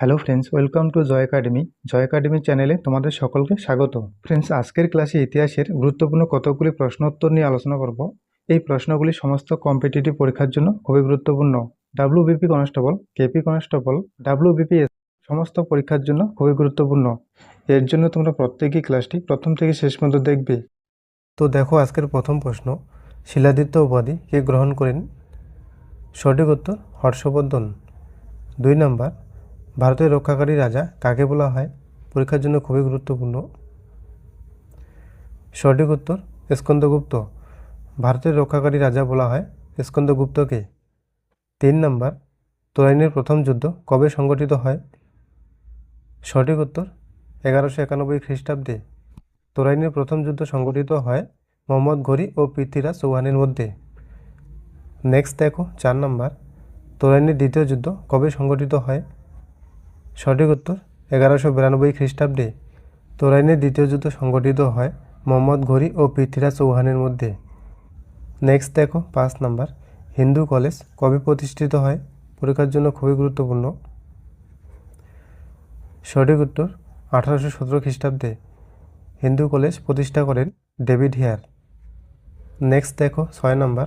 Hello friends welcome to Joy academy Joy academy চ্যানেলে তোমাদের সকলকে স্বাগত। ফ্রেন্ডস আজকের ক্লাসে ইতিহাসের গুরুত্বপূর্ণ কতগুলি প্রশ্নোত্তর নিয়ে আলোচনা করব। এই প্রশ্নগুলি সমস্ত কম্পিটিটিভ পরীক্ষার জন্য খুবই গুরুত্বপূর্ণ। WBP constable KP constable WBPS সমস্ত পরীক্ষার জন্য খুবই গুরুত্বপূর্ণ। এর জন্য তোমরা প্রত্যেকেই ক্লাসটি প্রথম থেকে শেষ পর্যন্ত দেখবে। তো দেখো আজকের প্রথম প্রশ্ন। শিলাদিত্য উপাধি কে গ্রহণ করেন? সঠিক উত্তর হর্ষবর্ধন। দুই নাম্বার ভারতের রক্ষাকারী রাজা কাকে বলা হয়? পরীক্ষার জন্য খুবই গুরুত্বপূর্ণ। সঠিক উত্তর স্কন্দগুপ্ত ভারতের রক্ষাকারী রাজা বলা হয় স্কন্দগুপ্তকে তিন নম্বর, তোরাইনের প্রথম যুদ্ধ কবে সংগঠিত হয়? সঠিক উত্তর এগারোশো একানব্বই খ্রিস্টাব্দে। তোরাইনের প্রথম যুদ্ধ সংগঠিত হয় মোহাম্মদ ঘড়ি ও পৃথ্বীরাজ চৌহানের মধ্যে। নেক্সট দেখো চার নম্বর, তোরাইনের দ্বিতীয় যুদ্ধ কবে সংগঠিত হয়? সঠিক উত্তর, এগারোশো বিরানব্বই খ্রিস্টাব্দে তোরাইনের দ্বিতীয় যুদ্ধ সংগঠিত হয় মোহাম্মদ ঘড়ি ও পৃথ্বীরাজ চৌহানের মধ্যে। নেক্সট দেখো, পাঁচ নাম্বার। হিন্দু কলেজ কবে প্রতিষ্ঠিত হয়? পরীক্ষার জন্য খুবই গুরুত্বপূর্ণ। সঠিক উত্তর, আঠারোশো সতেরো খ্রিস্টাব্দে হিন্দু কলেজ প্রতিষ্ঠা করেন ডেভিড হেয়ার। নেক্সট দেখো, ছয় নাম্বার।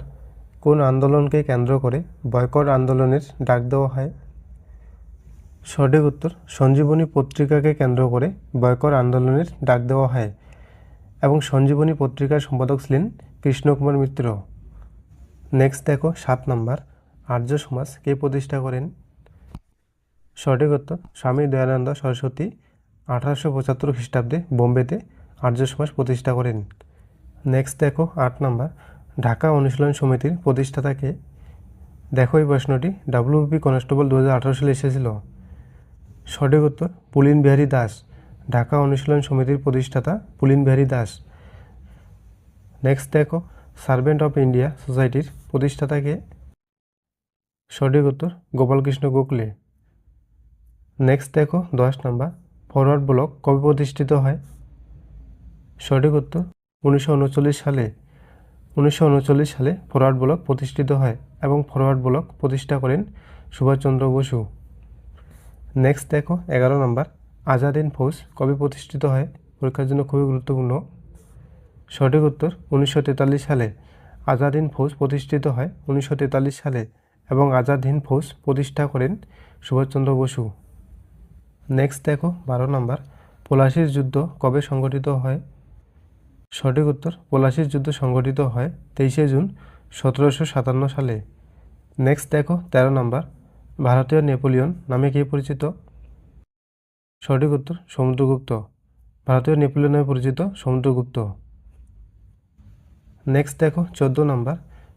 কোন আন্দোলনকে কেন্দ্র করে বয়কট আন্দোলনের ডাক দেওয়া হয়? সঠিক উত্তর, সঞ্জীবনী পত্রিকাকে কেন্দ্র করে বয়কর আন্দোলনের ডাক দেওয়া হয় এবং সঞ্জীবনী পত্রিকার সম্পাদক ছিলেন কৃষ্ণকুমার মিত্র। নেক্সট দেখো, সাত নম্বর, আর্য সমাজ কে প্রতিষ্ঠা করেন? সঠিক উত্তর, স্বামী দয়ানন্দ সরস্বতী, আঠারোশো পঁচাত্তর খ্রিস্টাব্দে বোম্বেতে আর্য সমাজ প্রতিষ্ঠা করেন। নেক্সট দেখো, আট নম্বর, ঢাকা অনুশীলন সমিতির প্রতিষ্ঠাতাকে দেখো এই প্রশ্নটি ডাব্লিউপি কনস্টেবল দু হাজার আঠারো সালে এসেছিল। সঠিক উত্তর, পুলিন বিহারী দাস, ঢাকা অনুশীলন সমিতির প্রতিষ্ঠাতা পুলিন বিহারী দাস। নেক্সট দেখো, সার্ভেন্ট অফ ইন্ডিয়া সোসাইটির প্রতিষ্ঠাতাকে সঠিক উত্তর, গোপালকৃষ্ণ গোখলে। নেক্সট দেখো, দশ নাম্বার, ফরওয়ার্ড ব্লক কবে প্রতিষ্ঠিত হয়? সঠিক উত্তর, উনিশশো উনচল্লিশ সালে। উনিশশো উনচল্লিশ সালে ফরওয়ার্ড ব্লক প্রতিষ্ঠিত হয় এবং ফরওয়ার্ড ব্লক প্রতিষ্ঠা করেন সুভাষচন্দ্র বসু। নেক্সট দেখো, এগারো নম্বর। আজাদিন ফৌজ কবে প্রতিষ্ঠিত হয়? পরীক্ষার জন্য খুবই গুরুত্বপূর্ণ। সঠিক উত্তর, উনিশশো তেতাল্লিশ সালে আজাদিন ফৌজ প্রতিষ্ঠিত হয়, উনিশশো তেতাল্লিশ সালে এবং আজাদ হিন্দ ফৌজ প্রতিষ্ঠা করেন সুভাষচন্দ্র বসু। নেক্সট দেখো, বারো নম্বর। পলাশির যুদ্ধ কবে সংগঠিত হয়? সঠিক উত্তর, পলাশির যুদ্ধ সংগঠিত হয় তেইশে জুন সতেরোশো সাতান্ন সালে। নেক্সট দেখো, তেরো নম্বর। ভারতীয় নেপোলিয়ন নামে কে পরিচিত? সঠিক উত্তর সমুদ্রগুপ্ত। ভারতীয় নেপোলিয়ন নামে পরিচিত সমুদ্রগুপ্ত। নেক্সট দেখো, চোদ্দ নম্বর।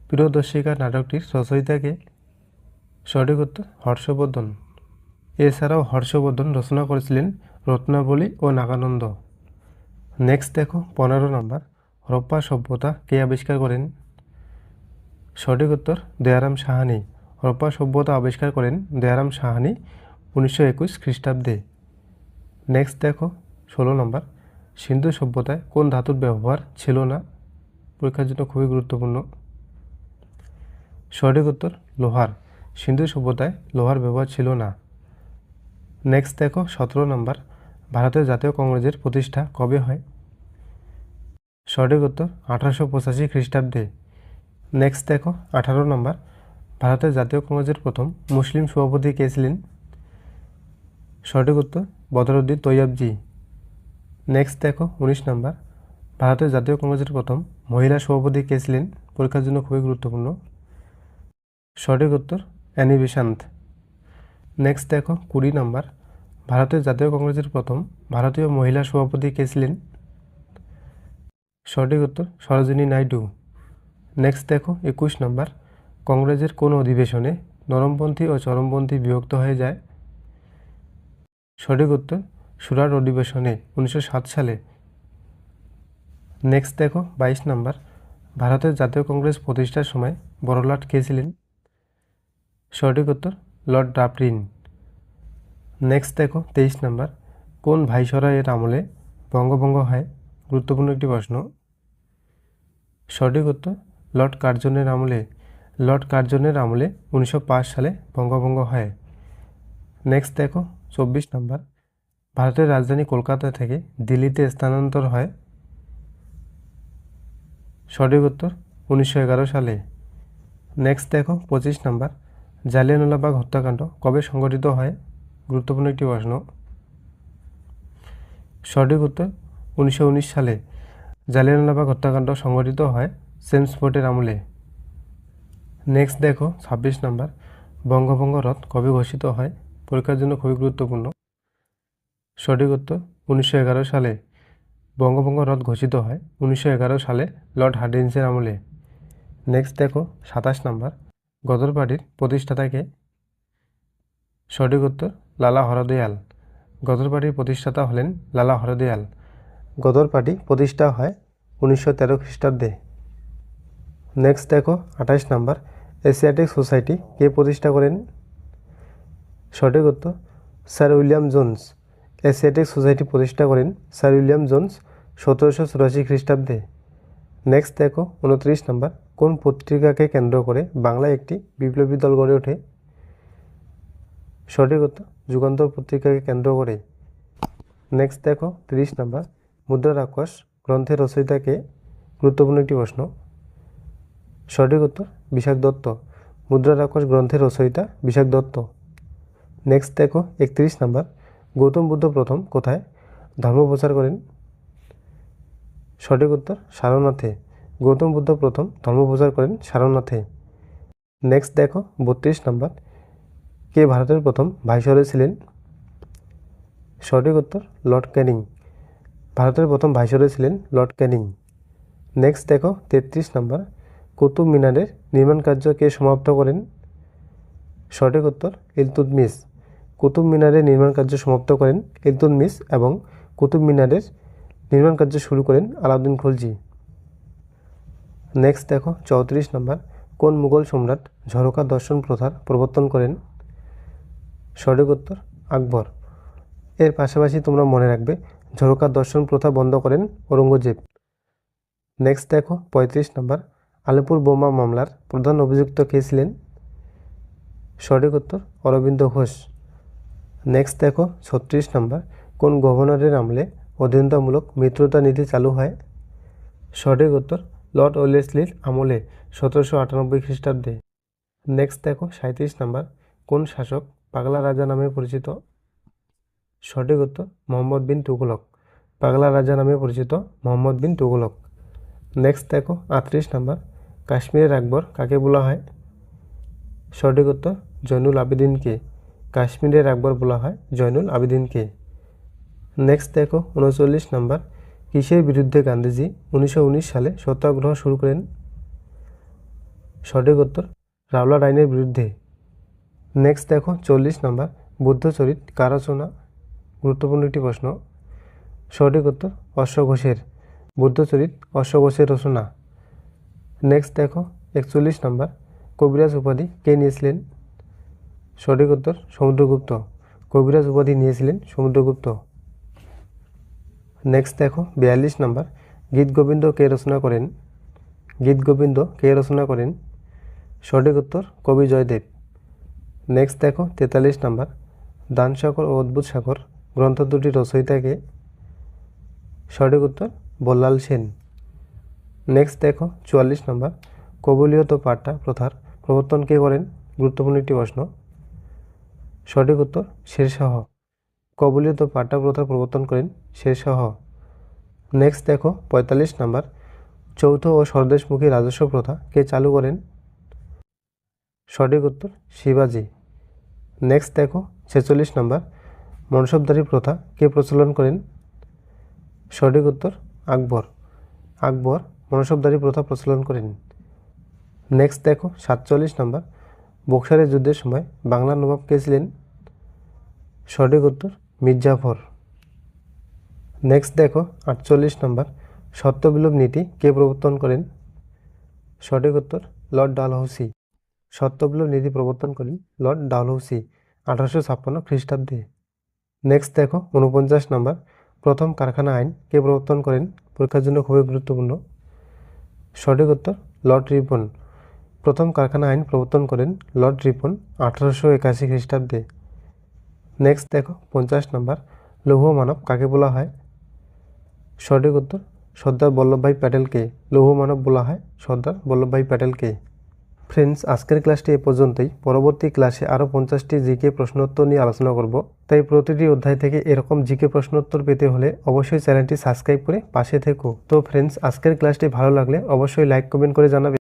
প্রিয়দর্শিকা নাটকটির রচয়িতাকে সঠিক উত্তর হর্ষবর্ধন। এছাড়াও হর্ষবর্ধন রচনা করেছিলেন রত্নাবলী ও নাগানন্দ। নেক্সট দেখো, পনেরো নম্বর। হরপ্পা সভ্যতা কে আবিষ্কার করেন? সঠিক উত্তর দয়ারাম সাহানি। হরপ্পা সভ্যতা আবিষ্কার করেন দয়ারাম সাহানি উনিশশো একুশ খ্রিস্টাব্দে। নেক্সট দেখো, ষোলো নম্বর। সিন্ধু সভ্যতায় কোন ধাতুর ব্যবহার ছিল না? পরীক্ষার জন্য খুবই গুরুত্বপূর্ণ। সঠিক উত্তর, লোহার। সিন্ধু সভ্যতায় লোহার ব্যবহার ছিল না। নেক্সট দেখো, সতেরো নম্বর। ভারতের জাতীয় কংগ্রেসের প্রতিষ্ঠা কবে হয়? সঠিক উত্তর, আঠারোশো পঁচাশি খ্রিস্টাব্দে। নেক্সট দেখো, আঠারো নম্বর। ভারতের জাতীয় কংগ্রেসের প্রথম মুসলিম সভাপতি কে ছিলেন? সঠিক উত্তর বদরুদ্দিন তৈয়বজি নেক্সট দেখো, উনিশ নম্বর। ভারতের জাতীয় কংগ্রেসের প্রথম মহিলা সভাপতি কে ছিলেন? পরীক্ষার জন্য খুবই গুরুত্বপূর্ণ। সঠিক উত্তর অ্যানি বেসান্ত নেক্সট দেখো, কুড়ি নম্বর। ভারতের জাতীয় কংগ্রেসের প্রথম ভারতীয় মহিলা সভাপতি কে ছিলেন? সঠিক উত্তর সরোজিনী নাইডু। নেক্সট দেখো, একুশ নম্বর। কংগ্রেসের কোন অধিবেশনে নরমপন্থী ও চরমপন্থী বিভক্ত হয়ে যায়? সঠিক উত্তর, সুরাট অধিবেশনে উনিশশো সাত সালে। নেক্সট দেখো, বাইশ নম্বর। ভারতের জাতীয় কংগ্রেস প্রতিষ্ঠার সময় বড়লাট কে ছিলেন? সঠিক উত্তর, লর্ড ডাপরিন নেক্সট দেখো, তেইশ নাম্বার। কোন ভাইসরয়ের আমলে বঙ্গভঙ্গ হয়? গুরুত্বপূর্ণ একটি প্রশ্ন। সঠিক উত্তর, লর্ড কার্জনের আমলে লর্ড কার্জনের আমলে উনিশশো পাঁচ সালে বঙ্গভঙ্গ হয়। নেক্সট দেখো, চব্বিশ নম্বর। ভারতের রাজধানী কলকাতা থেকে দিল্লিতে স্থানান্তর হয়। সঠিক উত্তর উনিশশো এগারো সালে। নেক্সট দেখো, পঁচিশ নম্বর। জালিয়ানওয়ালাবাগ হত্যাকাণ্ড কবে সংঘটিত হয়? গুরুত্বপূর্ণ একটি প্রশ্ন। সঠিক উত্তর উনিশশো উনিশ সালে। জালিয়ানওয়ালাবাগ হত্যাকাণ্ড সংঘটিত হয় সেমস ফোর্টের আমলে। নেক্সট দেখো, ছাব্বিশ নাম্বার। বঙ্গভঙ্গ রথ কবে ঘোষিত হয়? পরীক্ষার জন্য খুবই গুরুত্বপূর্ণ। সঠিক উত্তর, উনিশশো এগারো সালে। বঙ্গভঙ্গ রথ ঘোষিত হয় উনিশশো এগারো সালে লর্ড হার্ডিন্সের আমলে। নেক্সট দেখো, সাতাশ নাম্বার। গদর পার্টির প্রতিষ্ঠাতাকে সঠিক উত্তর, লালা হরদয়াল। গদর পার্টির প্রতিষ্ঠাতা হলেন লালা হরদয়াল। গদর পার্টি প্রতিষ্ঠা হয় উনিশশো তেরো খ্রিস্টাব্দে। নেক্সট দেখো, আঠাশ নাম্বার। এশিয়াটিক সোসাইটি কে প্রতিষ্ঠা করেন? সঠিক উত্তর, sir William Jones. Asiatic society প্রতিষ্ঠা করেন স্যার উইলিয়াম জোন্স সতেরোশো চুরাশি খ্রিস্টাব্দে। নেক্সট দেখো, উনত্রিশ নম্বর, কোন পত্রিকাকে কেন্দ্র করে বাংলায় একটি বিপ্লবী দল গড়ে ওঠে? সঠিক উত্তর, যুগান্তর পত্রিকাকে কেন্দ্র করে। নেক্সট দেখো, তিরিশ নম্বর, মুদ্রা রাক্ষস গ্রন্থের রচয়িতাকে গুরুত্বপূর্ণ একটি প্রশ্ন। সঠিক উত্তর বিশাখ দত্ত মুদ্রা রাক্ষস গ্রন্থের রচয়িতা বিশাখ দত্ত নেক্সট দেখো, একত্রিশ নাম্বার। গৌতম বুদ্ধ প্রথম কোথায়? ধর্ম প্রচার করেন। সঠিক উত্তর, সারনাথে। গৌতম বুদ্ধ প্রথম ধর্ম প্রচার করেন সারনাথে। নেক্সট দেখো, বত্রিশ নাম্বার। কে ভারতের প্রথম ভাইসরয় ছিলেন? সঠিক উত্তর, লর্ড ক্যানিং। ভারতের প্রথম ভাইসরয় ছিলেন লর্ড ক্যানিং। নেক্সট দেখো, তেত্রিশ নাম্বার। কুতুব মিনারের নির্মাণ কার্য কে সমাপ্ত করেন? সঠিক উত্তর ইলতুৎমিশ কুতুব মিনারের নির্মাণ কার্য সমাপ্ত করেন ইলতুৎমিশ এবং কুতুব মিনারের নির্মাণ কার্য শুরু করেন আলাউদ্দিন খলজি। নেক্সট দেখো, চৌত্রিশ নম্বর। কোন মুঘল সম্রাট ঝরোকা দর্শন প্রথার প্রবর্তন করেন? সঠিক উত্তর, আকবর। এর পাশাপাশি তোমরা মনে রাখবে, ঝরোকা দর্শন প্রথা বন্ধ করেন ঔরঙ্গজেব। নেক্সট দেখো, পঁয়ত্রিশ নম্বর। আলিপুর বোমা মামলার প্রধান অভিযুক্ত কে ছিলেন? সঠিক উত্তর, অরবিন্দ ঘোষ। নেক্সট দেখো, ছত্রিশ নম্বর, কোন গভর্নরের আমলে অধীনতামূলক মিত্রতা নীতি চালু হয়? সঠিক উত্তর, লর্ড ওয়েলেসলির আমলে সতেরোশো আটানব্বই খ্রিস্টাব্দে। নেক্সট দেখো সাঁত্রিশ নাম্বার, কোন শাসক পাগলা রাজা নামে পরিচিত? সঠিক উত্তর, মোহাম্মদ বিন তুগলক। পাগলা রাজা নামে পরিচিত মোহাম্মদ বিন তুগলক। নেক্সট দেখো, আটত্রিশ নাম্বার কাশ্মীরের আকবর কাকে বলা হয়? সঠিক উত্তর জৈনুল আবেদিনকে। কাশ্মীরের আকবর বলা হয় জৈনুল আবেদিনকে। নেক্সট দেখো, উনচল্লিশ নাম্বার। কিসের বিরুদ্ধে গান্ধীজি উনিশশো উনিশ সালে সত্যাগ্রহ শুরু করেন? সঠিক উত্তর রাওলাট আইনের বিরুদ্ধে। নেক্সট দেখো, চল্লিশ নাম্বার। বুদ্ধচরিত কার রচনা? গুরুত্বপূর্ণ একটি প্রশ্ন। সঠিক উত্তর অশ্বঘোষের বুদ্ধচরিত অশ্বঘোষের রচনা। নেক্সট দেখো, একচল্লিশ নাম্বার কবিরাজ উপাধি কে নিয়েছিলেন? সঠিক উত্তর সমুদ্রগুপ্ত। কবিরাজ উপাধি নিয়েছিলেন সমুদ্রগুপ্ত। নেক্সট দেখো, বিয়াল্লিশ নাম্বার গীত গোবিন্দ কে রচনা করেন? গীত গোবিন্দ কে রচনা করেন? সঠিক উত্তর কবি জয়দেব। নেক্সট দেখো, তেতাল্লিশ নাম্বার দান সাগর ও অদ্ভুত সাগর, গ্রন্থ দুটি রচয়িতাকে সঠিক উত্তর, বল্লাল সেন। নেক্সট দেখো, চুয়াল্লিশ নাম্বার। কবলীয়ত পাঠা প্রথার। প্রবর্তন কে করেন? গুরুত্বপূর্ণ একটি প্রশ্ন। সঠিক উত্তর, শেরশাহ। কবলীয়ত পাঠা প্রথার প্রবর্তন করেন শেরশাহ। নেক্সট দেখো, পঁয়তাল্লিশ নাম্বার। চৌথ ও স্বদেশমুখী রাজস্ব প্রথা কে চালু করেন? সঠিক উত্তর, শিবাজি। নেক্সট দেখো, ছেচল্লিশ নাম্বার। মনসবদারি প্রথা কে প্রচলন করেন? সঠিক উত্তর, আকবর। আকবর মনসবদারি প্রথা প্রচলন করেন। নেক্সট দেখো, সাতচল্লিশ নম্বর। বক্সারের যুদ্ধের সময় বাংলার নবাব কে ছিলেন? সঠিক উত্তর, মির্জাফর। নেক্সট দেখো, আটচল্লিশ নম্বর। সত্যবিলোপ নীতি কে প্রবর্তন করেন? সঠিক উত্তর, লর্ড ডালহৌসি। সত্যবিলোপ নীতি প্রবর্তন করেন লর্ড ডালহৌসি, আঠারোশো ছাপ্পান্ন খ্রিস্টাব্দে। নেক্সট দেখো, উনপঞ্চাশ নম্বর। প্রথম কারখানা আইন কে প্রবর্তন করেন? পরীক্ষার জন্য খুবই গুরুত্বপূর্ণ। সঠিক উত্তর, লর্ড রিপন। প্রথম কারখানা আইন প্রবর্তন করেন লর্ড রিপন আঠারোশো একাশি খ্রিস্টাব্দে। নেক্সট দেখো, পঞ্চাশ নম্বর, লৌহ মানব কাকে বলা হয়? সঠিক উত্তর, সর্দার বল্লভভাই প্যাটেলকে। লৌহ মানব বলা হয় সর্দার বল্লভভাই প্যাটেলকে। ফ্রেন্ডস, আজকের ক্লাসটি এ পর্যন্তই। পরবর্তী ক্লাসে আরও পঞ্চাশটি জিকে প্রশ্নোত্তর নিয়ে আলোচনা করব। তাই প্রতিটি অধ্যায় থেকে এরকম জিকে প্রশ্নোত্তর পেতে হলে অবশ্যই চ্যানেলটি সাবস্ক্রাইব করে পাশে থেকো। তো ফ্রেন্ডস, আজকের ক্লাসটি ভালো লাগলে অবশ্যই লাইক, কমেন্ট করে জানাবে।